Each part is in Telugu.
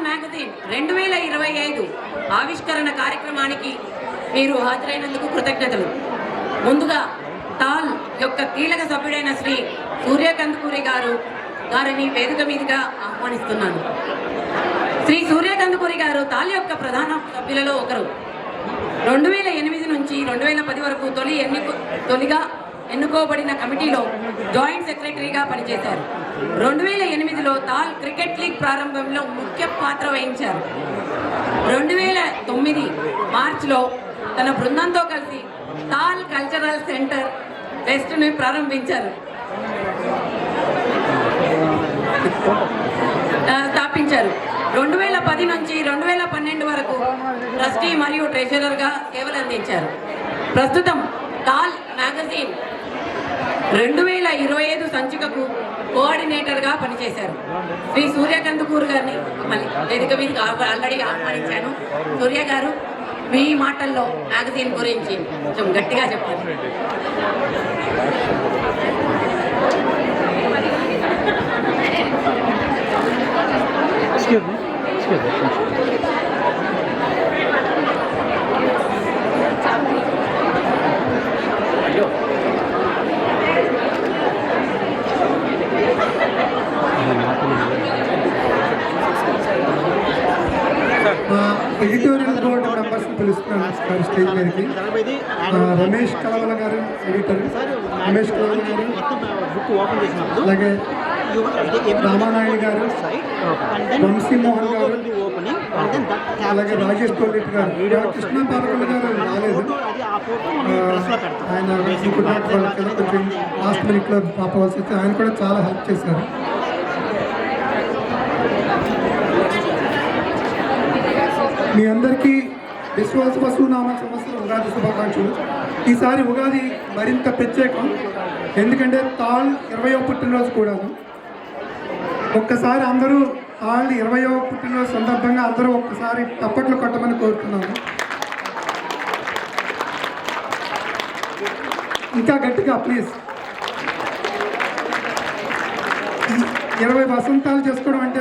తాల్ మ్యాగజైన్ రెండు వేల ఇరవై ఐదు ఆవిష్కరణ కార్యక్రమానికి మీరు హాజరైనందుకు కృతజ్ఞతలు. ముందుగా టాల్ యొక్క కీలక సభ్యుడైన శ్రీ సూర్యకందుకూరి గారు గారిని వేదిక మీదుగా ఆహ్వానిస్తున్నాను. శ్రీ సూర్యకందుకూరి గారు తాల్ యొక్క ప్రధాన సభ్యులలో ఒకరు. రెండు వేల ఎనిమిది నుంచి రెండు వేల పది వరకు తొలి ఎన్నిక తొలిగా ఎన్నుకోబడిన కమిటీలో జాయింట్ సెక్రటరీగా పనిచేశారు. రెండు వేల ఎనిమిదిలో తాల్ క్రికెట్ లీగ్ ప్రారంభంలో ముఖ్య పాత్ర వహించారు. రెండు వేల తొమ్మిది మార్చిలో తన బృందంతో కలిసి తాల్ కల్చరల్ సెంటర్ ఫెస్ట్ని ప్రారంభించారు. స్థాపించారు. రెండు వేల పది నుంచి రెండు వేల పన్నెండు వరకు ట్రస్టీ మరియు ట్రెజరర్గా సేవలు అందించారు ప్రస్తుతం తాల్ మ్యాగజైన్ రెండు వేల ఇరవై ఐదు సంచికకు కోఆర్డినేటర్గా పనిచేశారు శ్రీ సూర్యకందుకూరు గారిని మళ్ళీ వేదిక మీదకి ఆల్రెడీ ఆహ్వానించాను సూర్య గారు మీ మాటల్లో మ్యాగజైన్ గురించి కొంచెం గట్టిగా చెప్పాలి Excuse me. Excuse me. మా ఎడిటోరియల్ బోర్డు మెంబర్స్ పిలుస్తున్నాను సార్ స్టేజ్ మీదకి. రమేష్ కలవల గారు ఎడిటర్. రమేష్ కలవల గారు. అలాగే రామానాయుడు గారు. వంశీమోహన్ గారు. అలాగే రాజేష్ కోల్లెట్ గారు. కృష్ణ పాలకొండ గారు రాలేదు. ఆయన ఇప్పుడు కొంచెం లాస్ట్ మినిట్లో పాపవలసి వస్తే ఆయన కూడా చాలా హెల్ప్ చేశారు. మీ అందరికీ విశ్వాస పశునామ సంవత్సరం ఉగాది శుభాకాంక్షలు. ఈసారి ఉగాది మరింత ప్రత్యేకం. ఎందుకంటే తాళ్ ఇరవయో పుట్టినరోజు కూడా ఒక్కసారి అందరూ తాళ్ళు ఇరవయో పుట్టినరోజు సందర్భంగా అందరూ ఒక్కసారి తప్పట్లు కొట్టమని కోరుతున్నాము. ఇంకా గట్టిగా ప్లీజ్ ఇరవై వసంతాలు చేసుకోవడం అంటే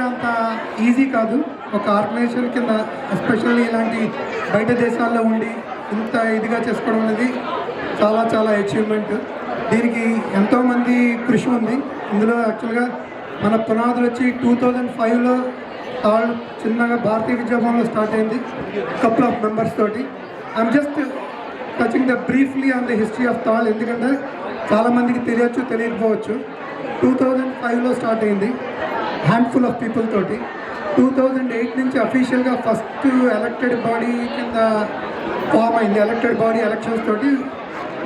ఈజీ కాదు. ఒక ఆర్గనైజేషన్ కింద ఎస్పెషల్లీ ఇలాంటి బయట దేశాల్లో ఉండి ఇంత ఇదిగా చేసుకోవడం అనేది చాలా చాలా అచీవ్మెంట్ దీనికి ఎంతోమంది కృషి ఉంది. ఇందులో యాక్చువల్గా మన పునాదులు వచ్చి టూ థౌజండ్ ఫైవ్లో తాళ్ళు చిన్నగా భారతీయ విద్యాభవన్లో స్టార్ట్ అయింది. కపుల్ ఆఫ్ మెంబర్స్ తోటి. I'm just touching the briefly on the history of TAL ఎందుకంటే చాలామందికి తెలియచ్చు తెలియకపోవచ్చు. టూ థౌజండ్ ఫైవ్లో స్టార్ట్ అయింది. హ్యాండ్ఫుల్ ఆఫ్ పీపుల్ తోటి. టూ థౌజండ్ ఎయిట్ నుంచి అఫీషియల్గా ఫస్ట్ ఎలక్టెడ్ బాడీ కింద ఫామ్ అయింది. ఎలక్టెడ్ బాడీ ఎలక్షన్స్ తోటి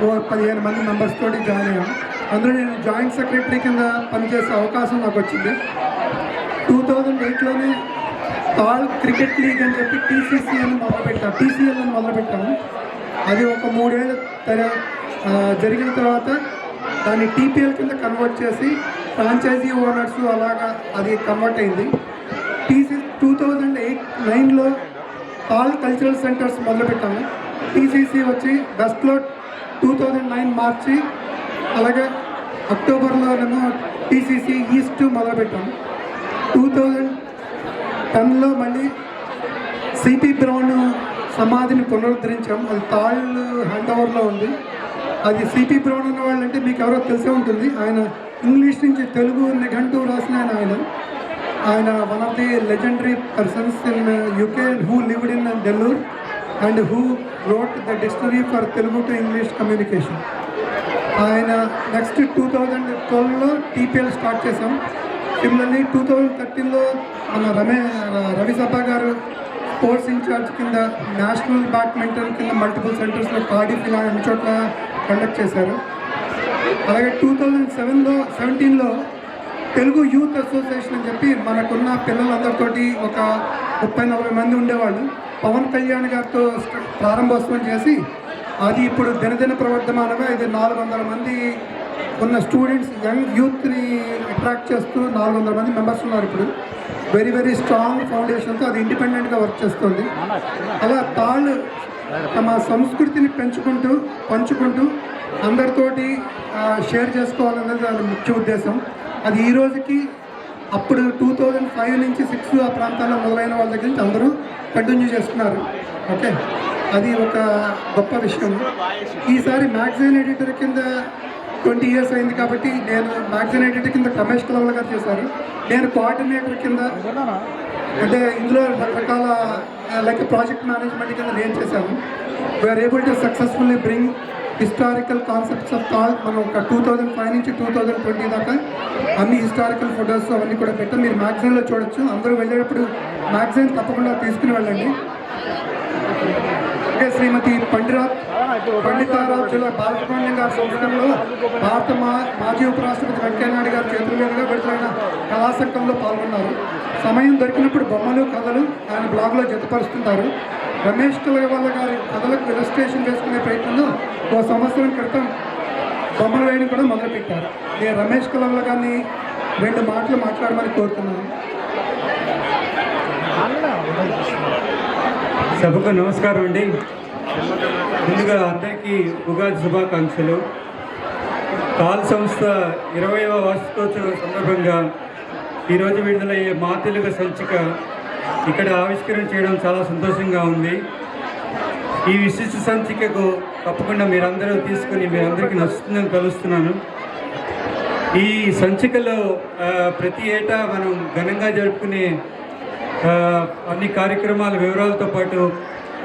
ఓ పదిహేను మంది మెంబర్స్ తోటి జాయిన్ అయ్యాం. అందులో నేను జాయింట్ సెక్రటరీ కింద పనిచేసే అవకాశం నాకు వచ్చింది. టూ థౌజండ్ ఎయిట్లోనే తాల్ క్రికెట్ లీగ్ అని చెప్పి టీసీసీ అని మొదలుపెట్టాం. టీసీఎల్ అని మొదలుపెట్టాము. అది ఒక మూడేళ్ళ జరిగిన తర్వాత దాన్ని టీపీఎల్ కింద కన్వర్ట్ చేసి ఫ్రాంచైజీ ఓనర్స్ అలాగా అది కన్వర్ట్ అయింది. టూ థౌజండ్ ఎయిట్ నైన్లో ఆల్ కల్చరల్ సెంటర్స్ మొదలుపెట్టాము. టీసీసీ వచ్చి బెస్ట్లో టూ థౌజండ్ నైన్ మార్చి అలాగే అక్టోబర్లోనేమో టీసీసీ ఈస్ట్ మొదలుపెట్టాము. టూ థౌజండ్ టెన్లో మళ్ళీ సిపి బ్రౌన్ సమాధిని పునరుద్ధరించాం అది తాళ్ళు హ్యాండ్ ఓవర్లో ఉంది. అది సిపి బ్రౌన్ ఉన్న వాళ్ళంటే మీకు ఎవరో తెలిసే ఉంటుంది. ఆయన ఇంగ్లీష్ నుంచి తెలుగు నిఘంటు రాసిన ఆయన ఆయన. ఆయన one of the legendary persons in UK who lived in డెల్లూర్ and who wrote the dictionary for Telugu to English communication ఆయన నెక్స్ట్ టూ థౌజండ్ ట్వెల్వ్లో టీపీఎల్ స్టార్ట్ చేసాం సిమిలర్లీ టూ థౌజండ్ థర్టీన్లో మన రమే రవి గారు స్పోర్ట్స్ ఇన్ఛార్జ్ కింద నేషనల్ బ్యాడ్మింటన్ కింద మల్టిపుల్ సెంటర్స్లో కార్డిఫ్ ఇలా అన్ని చోట్ల కండక్ట్ చేశారు. అలాగే టూ థౌజండ్ సెవెన్లో సెవెంటీన్లో తెలుగు యూత్ అసోసియేషన్ అని చెప్పి మనకున్న పిల్లలందరితోటి ఒక ముప్పై నలభై మంది ఉండేవాళ్ళు. పవన్ కళ్యాణ్ గారితో ప్రారంభోత్సవం చేసి అది ఇప్పుడు దినదిన ప్రవర్ధమానంగా ఇది నాలుగు వందల మంది ఉన్న స్టూడెంట్స్ యంగ్ యూత్ని అట్రాక్ట్ చేస్తూ నాలుగు వందల మంది మెంబర్స్ ఉన్నారు ఇప్పుడు. వెరీ వెరీ స్ట్రాంగ్ ఫౌండేషన్తో అది ఇండిపెండెంట్గా వర్క్ చేస్తుంది. అలా తాళ్ళు తమ సంస్కృతిని పెంచుకుంటూ పంచుకుంటూ అందరితోటి షేర్ చేసుకోవాలన్నది దాని ముఖ్య ఉద్దేశం. అది ఈ రోజుకి అప్పుడు టూ థౌజండ్ ఫైవ్ నుంచి సిక్స్ ఆ ప్రాంతాల్లో మొదలైన వాళ్ళ దగ్గర నుంచి అందరూ కంటిన్యూ చేస్తున్నారు. ఓకే? అది ఒక గొప్ప విషయం. ఈసారి మ్యాగజైన్ ఎడిటర్ కింద ట్వంటీ ఇయర్స్ అయింది కాబట్టి నేను మ్యాగజైన్ ఎడిటర్ కింద రమేష్ కలవల గారు చేశారు. నేను కోఆర్డినేటర్ కింద అంటే ఇందులో రకరకాల లైక్ ప్రాజెక్ట్ మేనేజ్మెంట్ కింద నేను చేశాను. We are able to successfully bring historical concepts of call మనం ఒక టూ థౌజండ్ ఫైవ్ నుంచి టూ థౌజండ్ ట్వంటీ దాకా అన్ని హిస్టారికల్ ఫొటోస్ అవన్నీ కూడా పెట్టాం. మీరు మ్యాగజైన్లో చూడొచ్చు. అందరూ వెళ్ళేటప్పుడు మ్యాగజైన్ తప్పకుండా తీసుకుని వెళ్ళండి. అంటే శ్రీమతి పండిరా పండితారావు జిల్లా బాలసుబ్రహ్మణ్యం గారి సంస్థలో భారత మా మాజీ ఉపరాష్ట్రపతి వెంకయ్యనాయుడు గారి చేతుల మీదుగా విడుదలైన కళా పాల్గొన్నారు. సమయం దొరికినప్పుడు బొమ్మలు కథలు ఆయన బ్లాగ్లో జతపరుస్తుంటారు. రమేష్ కలగవాళ్ళ గారి కథలకు రిజిస్ట్రేషన్ చేసుకునే ప్రయత్నంలో ఓ సంవత్సరం క్రితం బొమ్మలు వేయడం కూడా మొదలుపెట్టారు. నేను రమేష్ కలవల గారిని రెండు మాటలు మాట్లాడమని కోరుతున్నాను. సభకు నమస్కారం అండి. ముందుగా అందరికీ ఉగాది శుభాకాంక్షలు. కాల్ సంస్థ ఇరవైవ వార్షికోత్సవం సందర్భంగా ఈరోజు విడుదలయ్యే మా తెలుగు సంచిక ఇక్కడ ఆవిష్కరణ చేయడం చాలా సంతోషంగా ఉంది. ఈ విశిష్ట సంచికకు తప్పకుండా మీరందరూ తీసుకుని మీరందరికీ నచ్చుతుందని కలుస్తున్నాను. ఈ సంచికలో ప్రతి ఏటా మనం ఘనంగా జరుపుకునే అన్ని కార్యక్రమాల వివరాలతో పాటు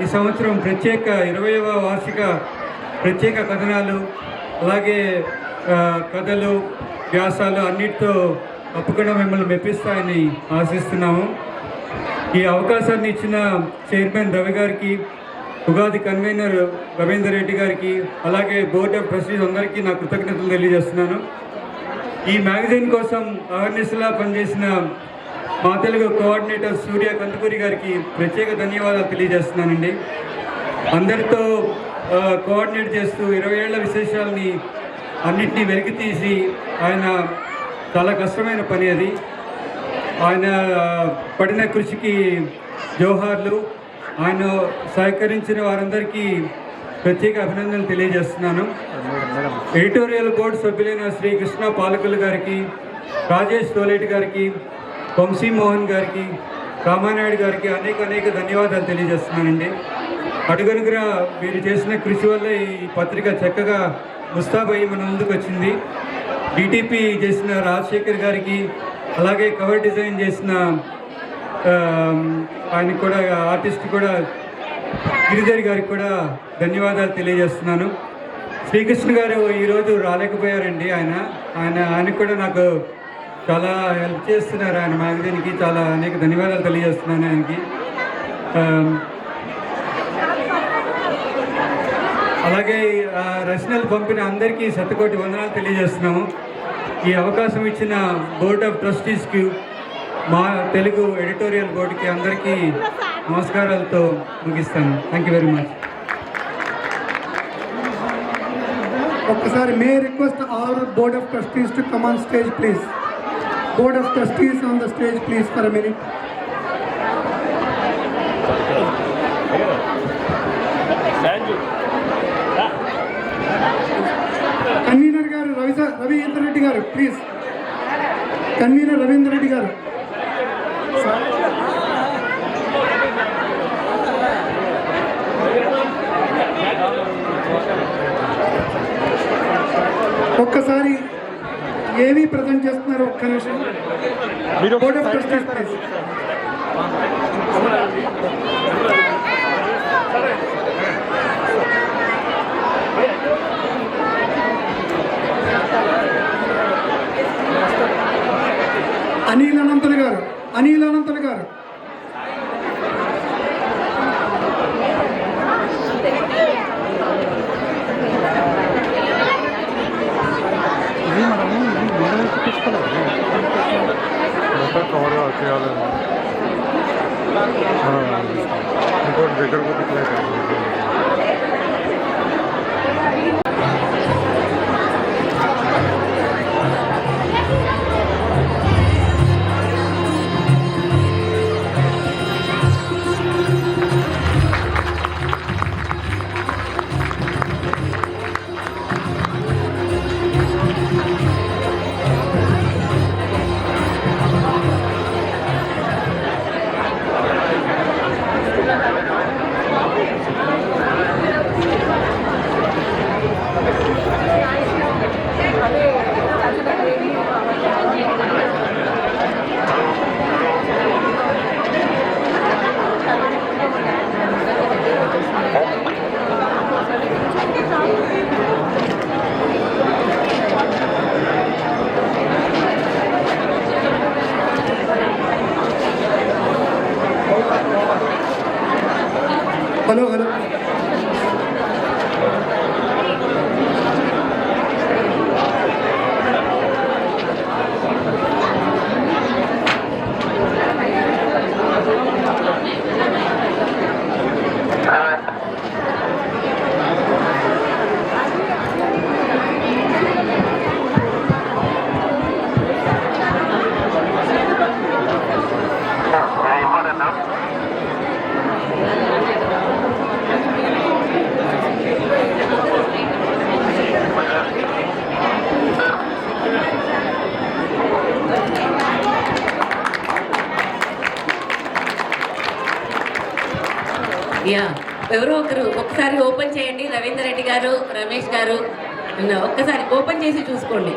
ఈ సంవత్సరం ప్రత్యేక ఇరవైవ వార్షిక ప్రత్యేక కథనాలు అలాగే కథలు వ్యాసాలు అన్నిటితో తప్పకుండా మిమ్మల్ని మెప్పిస్తాయని ఆశిస్తున్నాము. ఈ అవకాశాన్ని ఇచ్చిన చైర్మన్ రవి గారికి ఉగాది కన్వీనర్ రవీందర్ రెడ్డి గారికి అలాగే బోర్డ్ ఆఫ్ ట్రస్టీస్ అందరికీ నా కృతజ్ఞతలు తెలియజేస్తున్నాను. ఈ మ్యాగజైన్ కోసం అవేర్నెస్లా పనిచేసిన మా తెలుగు కోఆర్డినేటర్ సూర్య కందుకూరి గారికి ప్రత్యేక ధన్యవాదాలు తెలియజేస్తున్నానండి. అందరితో కోఆర్డినేట్ చేస్తూ ఇరవై ఏళ్ళ విశేషాలని అన్నింటినీ వెలికి తీసి ఆయన చాలా కష్టమైన పని అది. ఆయన పడిన కృషికి జోహార్లు ఆయన సహకరించిన వారందరికీ ప్రత్యేక అభినందనలు తెలియజేస్తున్నాను. ఎడిటోరియల్ బోర్డు సభ్యులైన శ్రీ కృష్ణ పాలకులు గారికి రాజేష్ తోలేటి గారికి వంశీ మోహన్ గారికి రామానాయుడు గారికి అనేక అనేక ధన్యవాదాలు తెలియజేస్తున్నానండి. అడుగనుగున మీరు చేసిన కృషి వల్ల ఈ పత్రిక చక్కగా ముస్తాబయ్యి మన ముందుకు వచ్చింది డిటిపి చేసిన రాజశేఖర్ గారికి అలాగే కవర్ డిజైన్ చేసిన ఆయన ఆయనకి కూడా ఆర్టిస్ట్ కూడా గిరిధర్ గారికి కూడా ధన్యవాదాలు తెలియజేస్తున్నాను. శ్రీకృష్ణ గారు ఈరోజు రాలేకపోయారండి ఆయన. ఆయన ఆయన కూడా నాకు చాలా హెల్ప్ చేస్తున్నారు. ఆయన మ్యాగజైన్కి చాలా అనేక ధన్యవాదాలు తెలియజేస్తున్నాను ఆయనకి. అలాగే ఆ, రచనలు పంపిన అందరికీ శతకోటి వందనాలు తెలియజేస్తున్నాము. ఈ అవకాశం ఇచ్చిన బోర్డ్ ఆఫ్ ట్రస్టీస్కి మా తెలుగు ఎడిటోరియల్ బోర్డుకి అందరికీ నమస్కారాలతో ముగిస్తాను. థ్యాంక్ యూ వెరీ మచ్ ఒక్కసారి may request all board of trustees to come on stage please board of trustees on the stage please for minute convener garu Ravi sir Ravindra Reddy గారు ప్లీజ్ కన్వీనర్ రవీంద్ర రెడ్డి గారు. ఒక్కసారి ఏవి ప్రజెంట్ చేస్తున్నారు? ఒక్క నిమిషం. Board of trustees please Anil Anantulu garu Anil Anantulu గారు కవర్గా చేయాలి ఇంకోటి దగ్గర కొట్టుకోలేదు హలో హలో. యా. ఎవరో ఒకరు ఒక్కసారి ఓపెన్ చేయండి. రవీందర్ రెడ్డి గారు రమేష్ గారు. ఒక్కసారి ఓపెన్ చేసి చూసుకోండి.